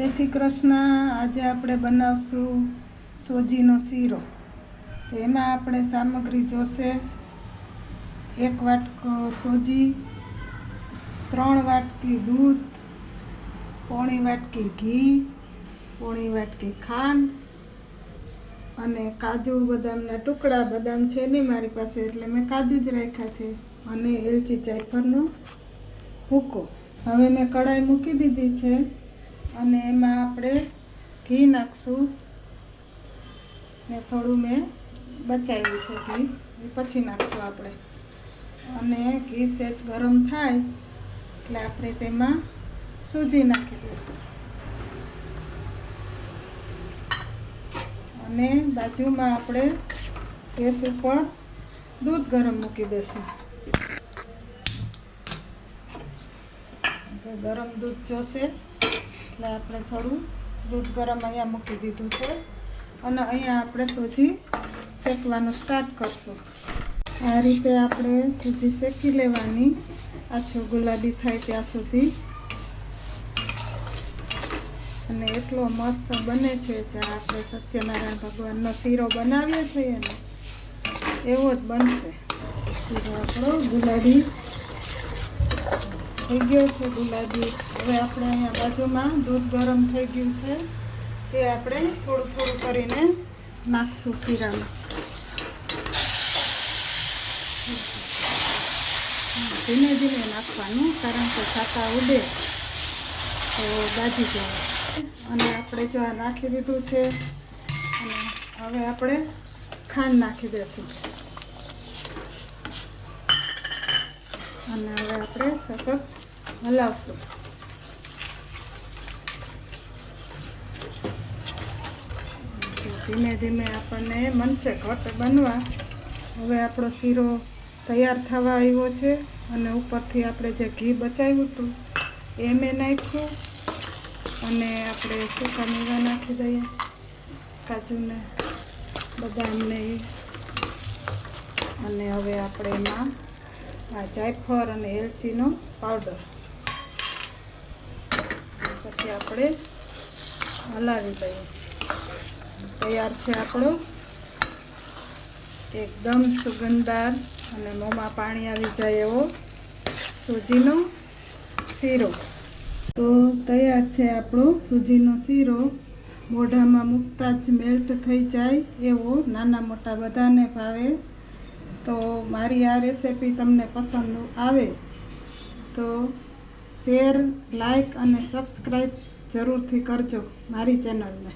જય શ્રી કૃષ્ણ. આજે આપણે બનાવશું સોજીનો શીરો. તો એમાં આપણે સામગ્રી જોશે. એક વાટકો સોજી, ત્રણ વાટકી દૂધ, પોણી વાટકી ઘી, પોણી વાટકી ખાંડ અને કાજુ બદામના ટુકડા. બદામ છે નહીં મારી પાસે, એટલે મેં કાજુ જ રાખ્યા છે અને એલચી જાયફળનો ભૂકો હવે મેં કઢાઈ મૂકી દીધી છે. અને એમાં આપણે ઘી નાખશું. ને થોડું મેં બચાવ્યું છે ઘી. પછી નાખશું આપણે. અને ઘી સેચ ગરમ થાય એટલે આપણે તેમાં સૂજી નાખી દઈશું. અને બાજુમાં આપણે ગેસ ઉપર દૂધ ગરમ મૂકી દઈશું. ગરમ દૂધ જોશે. એટલે આપણે થોડું દૂધ ગરમ અહીંયા મૂકી દીધું છે. અને અહીંયા આપણે સૂજી શેકવાનું સ્ટાર્ટ કરશું. આ રીતે આપણે સૂજી શેકી લેવાની. આછો ગુલાબી થાય ત્યાં સુધી. અને એટલો મસ્ત બને છે જ્યાં આપણે સત્યનારાયણ ભગવાનનો શીરો બનાવીએ છીએ ને, એવો જ બનશે. શીરો આપણો ગુલાબી થઈ ગયો છે ગુલાબી. હવે આપણે અહીંયા બાજુમાં દૂધ ગરમ થઈ ગયું છે. તે આપણે થોડું થોડું કરીને નાખશું શીરામાં. ધીમે ધીમે નાખવાનું, કારણ કે છાતા ઉડે. તો બાજી જાય અને આપણે જો આ નાખી દીધું છે, અને હવે આપણે ખાંડ નાખી દઈશું અને હવે આપણે સતત હલાવશું. ધીમે ધીમે આપણને મનશે ઘટ બનવા હવે આપણો શીરો તૈયાર થવા આવ્યો છે અને ઉપરથી આપણે જે ઘી બચાવ્યું હતું, એ મેં નાખ્યું અને આપણે સૂકા મેવા નાખી દઈએ. કાજુને બદામને અને હવે આપણે એમાં આ જાયફળ અને એલચીનો પાવડર. પછી આપણે હલાવી દઈએ તૈયાર છે આપણો એકદમ સુગંધદાર અને મોંમાં પાણી આવી જાય એવો સૂજીનો શીરો. તો તૈયાર છે આપણો સૂજીનો શીરો. મોઢામાં મૂકતા જ મેલ્ટ થઈ જાય એવો નાના મોટા બધાને ભાવે તો મારી આ રેસિપી તમને પસંદ આવે તો શેર લાઈક અને સબસ્ક્રાઈબ જરૂરથી કરજો મારી ચેનલને